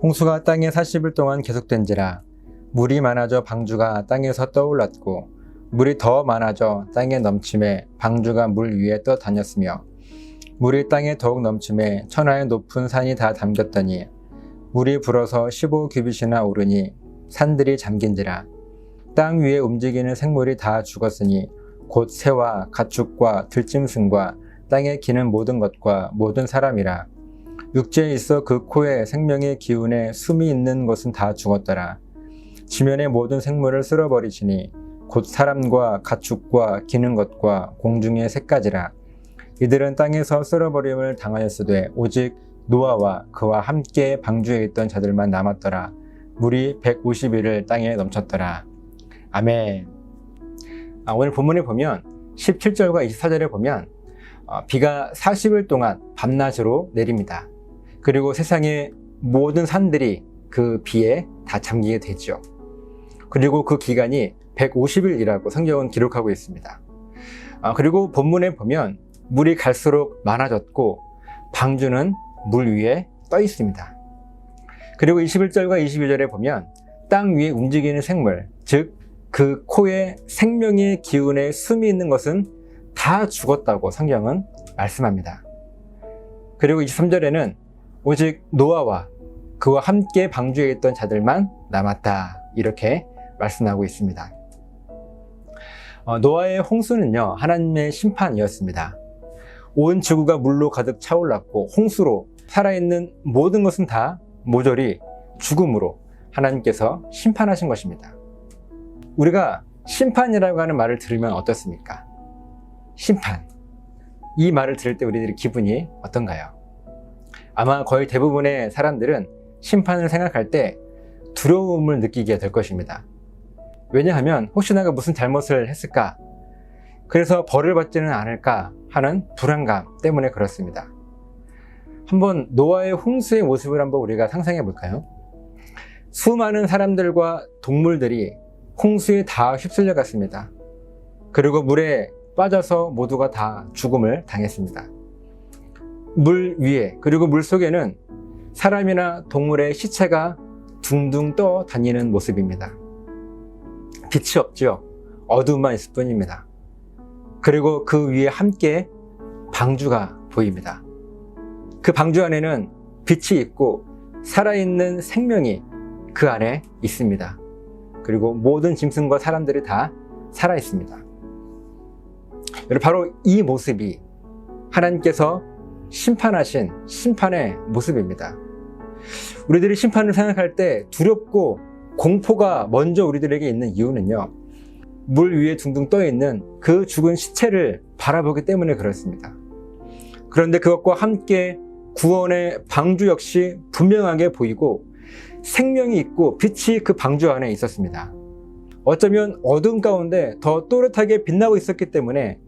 홍수가 땅에 40일 동안 계속된지라 물이 많아져 방주가 땅에서 떠올랐고 물이 더 많아져 땅에 넘침에 방주가 물 위에 떠 다녔으며 물이 땅에 더욱 넘침에 천하의 높은 산이 다 담겼더니 물이 불어서 15규빗이나 오르니 산들이 잠긴지라 땅 위에 움직이는 생물이 다 죽었으니 곧 새와 가축과 들짐승과 땅에 기는 모든 것과 모든 사람이라 육지에 있어 그 코에 생명의 기운에 숨이 있는 것은 다 죽었더라. 지면의 모든 생물을 쓸어버리시니 곧 사람과 가축과 기는 것과 공중의 새까지라. 이들은 땅에서 쓸어버림을 당하였으되 오직 노아와 그와 함께 방주에 있던 자들만 남았더라. 물이 150일을 땅에 넘쳤더라. 아멘. 아, 오늘 본문에 보면 17절과 24절에 보면 어, 비가 40일 동안 밤낮으로 내립니다. 그리고 세상의 모든 산들이 그 비에 다 잠기게 되죠. 그리고 그 기간이 150일이라고 성경은 기록하고 있습니다. 아, 그리고 본문에 보면 물이 갈수록 많아졌고 방주는 물 위에 떠 있습니다. 그리고 21절과 22절에 보면 땅 위에 움직이는 생물, 즉 그 코에 생명의 기운에 숨이 있는 것은 다 죽었다고 성경은 말씀합니다. 그리고 23절에는 오직 노아와 그와 함께 방주에 있던 자들만 남았다. 이렇게 말씀하고 있습니다. 어, 노아의 홍수는요, 하나님의 심판이었습니다. 온 지구가 물로 가득 차올랐고, 홍수로 살아있는 모든 것은 다 모조리 죽음으로 하나님께서 심판하신 것입니다. 우리가 심판이라고 하는 말을 들으면 어떻습니까? 심판. 이 말을 들을 때 우리들의 기분이 어떤가요? 아마 거의 대부분의 사람들은 심판을 생각할 때 두려움을 느끼게 될 것입니다. 왜냐하면 혹시 나가 무슨 잘못을 했을까? 그래서 벌을 받지는 않을까 하는 불안감 때문에 그렇습니다. 한번 노아의 홍수의 모습을 한번 우리가 상상해 볼까요? 수많은 사람들과 동물들이 홍수에 다 휩쓸려 갔습니다. 그리고 물에 빠져서 모두가 다 죽음을 당했습니다. 물 위에 그리고 물 속에는 사람이나 동물의 시체가 둥둥 떠 다니는 모습입니다. 빛이 없죠. 어둠만 있을 뿐입니다. 그리고 그 위에 함께 방주가 보입니다. 그 방주 안에는 빛이 있고 살아있는 생명이 그 안에 있습니다. 그리고 모든 짐승과 사람들이 다 살아 있습니다. 여러분, 바로 이 모습이 하나님께서 심판하신 심판의 모습입니다. 우리들이 심판을 생각할 때 두렵고 공포가 먼저 우리들에게 있는 이유는요. 물 위에 둥둥 떠 있는 그 죽은 시체를 바라보기 때문에 그렇습니다. 그런데 그것과 함께 구원의 방주 역시 분명하게 보이고 생명이 있고 빛이 그 방주 안에 있었습니다. 어쩌면 어둠 가운데 더 또렷하게 빛나고 있었기 때문에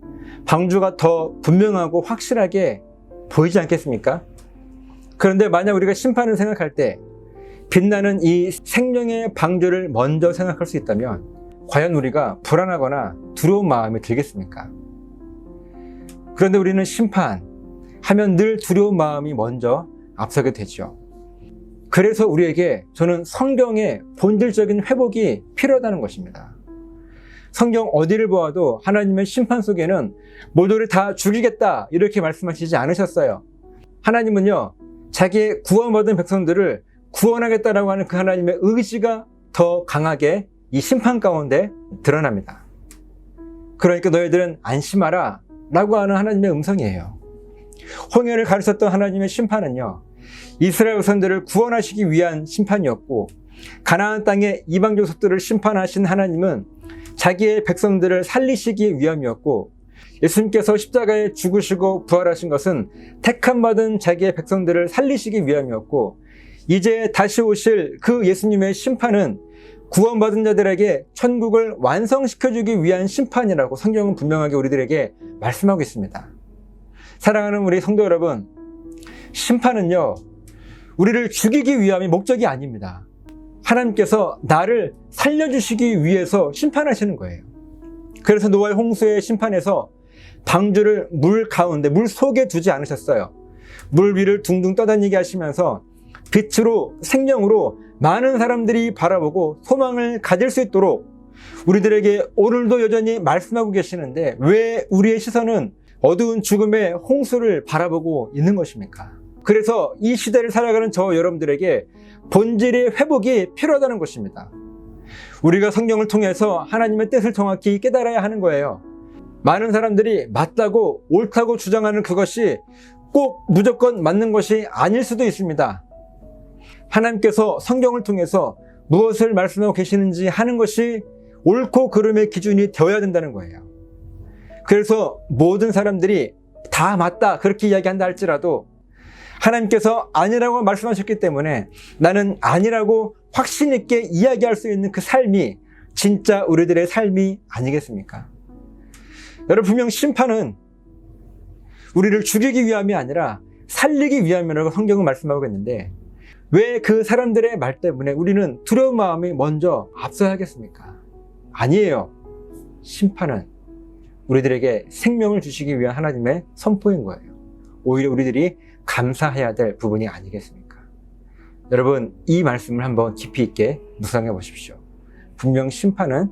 방주가 더 분명하고 확실하게 보이지 않겠습니까? 그런데 만약 우리가 심판을 생각할 때 빛나는 이 생명의 방주를 먼저 생각할 수 있다면 과연 우리가 불안하거나 두려운 마음이 들겠습니까? 그런데 우리는 심판 하면 늘 두려운 마음이 먼저 앞서게 되죠. 그래서 우리에게 저는 성경의 본질적인 회복이 필요하다는 것입니다. 성경 어디를 보아도 하나님의 심판 속에는 모두를 다 죽이겠다 이렇게 말씀하시지 않으셨어요. 하나님은요, 자기의 구원받은 백성들을 구원하겠다라고 하는 그 하나님의 의지가 더 강하게 이 심판 가운데 드러납니다. 그러니까 너희들은 안심하라 라고 하는 하나님의 음성이에요. 홍해를 가르쳤던 하나님의 심판은요, 이스라엘 백성들을 구원하시기 위한 심판이었고, 가나안 땅의 이방 족속들을 심판하신 하나님은 자기의 백성들을 살리시기 위함이었고, 예수님께서 십자가에 죽으시고 부활하신 것은 택함 받은 자기의 백성들을 살리시기 위함이었고, 이제 다시 오실 그 예수님의 심판은 구원받은 자들에게 천국을 완성시켜주기 위한 심판이라고 성경은 분명하게 우리들에게 말씀하고 있습니다. 사랑하는 우리 성도 여러분, 심판은요, 우리를 죽이기 위함이 목적이 아닙니다. 하나님께서 나를 살려주시기 위해서 심판하시는 거예요. 그래서 노아의 홍수의 심판에서 방주를 물 가운데, 물 속에 두지 않으셨어요. 물 위를 둥둥 떠다니게 하시면서 빛으로 생명으로 많은 사람들이 바라보고 소망을 가질 수 있도록 우리들에게 오늘도 여전히 말씀하고 계시는데 왜 우리의 시선은 어두운 죽음의 홍수를 바라보고 있는 것입니까? 그래서 이 시대를 살아가는 저 여러분들에게 본질의 회복이 필요하다는 것입니다. 우리가 성경을 통해서 하나님의 뜻을 정확히 깨달아야 하는 거예요. 많은 사람들이 맞다고 옳다고 주장하는 그것이 꼭 무조건 맞는 것이 아닐 수도 있습니다. 하나님께서 성경을 통해서 무엇을 말씀하고 계시는지 하는 것이 옳고 그름의 기준이 되어야 된다는 거예요. 그래서 모든 사람들이 다 맞다 그렇게 이야기한다 할지라도 하나님께서 아니라고 말씀하셨기 때문에 나는 아니라고 확신 있게 이야기할 수 있는 그 삶이 진짜 우리들의 삶이 아니겠습니까? 여러분 분명 심판은 우리를 죽이기 위함이 아니라 살리기 위함이라고 성경은 말씀하고 있는데 왜 그 사람들의 말 때문에 우리는 두려운 마음이 먼저 앞서야 하겠습니까? 아니에요. 심판은 우리들에게 생명을 주시기 위한 하나님의 선포인 거예요. 오히려 우리들이 감사해야 될 부분이 아니겠습니까? 여러분, 이 말씀을 한번 깊이 있게 묵상해 보십시오. 분명 심판은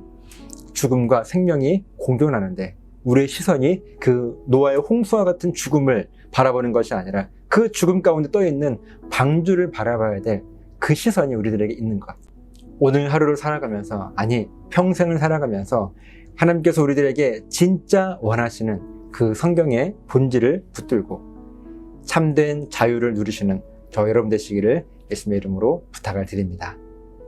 죽음과 생명이 공존하는데 우리의 시선이 그 노아의 홍수와 같은 죽음을 바라보는 것이 아니라 그 죽음 가운데 떠 있는 방주를 바라봐야 될 그 시선이 우리들에게 있는 것. 오늘 하루를 살아가면서, 아니, 평생을 살아가면서 하나님께서 우리들에게 진짜 원하시는 그 성경의 본질을 붙들고 참된 자유를 누리시는 저 여러분 되시기를 예수님의 이름으로 부탁을 드립니다.